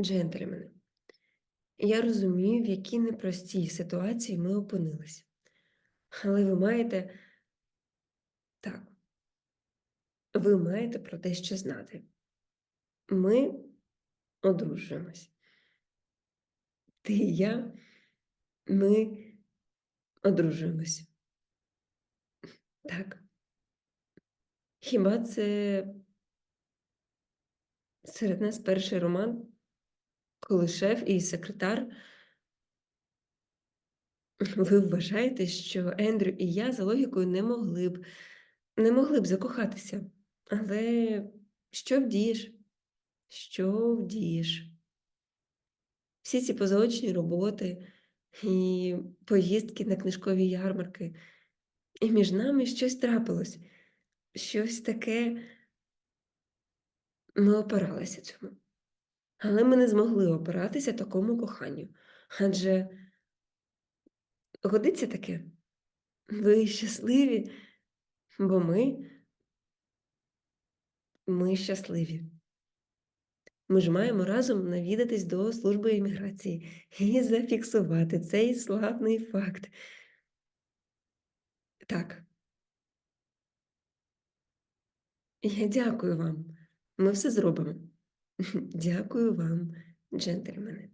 Джентльмени, я розумію, в якій непростій ситуації ми опинились. Але ви маєте так, ви маєте про дещо знати. Ми одружуємось. Ти і я, ми одружуємось. Так. Хіба це серед нас перший роман, коли шеф і секретар Ви вважаєте, що Ендрю і я за логікою не могли б не могли б закохатися. Але що вдієш? Що вдієш? Всі ці позаочні роботи і поїздки на книжкові ярмарки, і між нами щось трапилось, щось таке ми опиралися цьому. Але ми не змогли опиратися такому коханню. Адже годиться таке? Ви щасливі, бо ми, ми щасливі. Ми ж маємо разом навідатись до служби імміграції і зафіксувати цей славний факт. Так. Я дякую вам. Ми все зробимо. Дякую вам, джентльмени.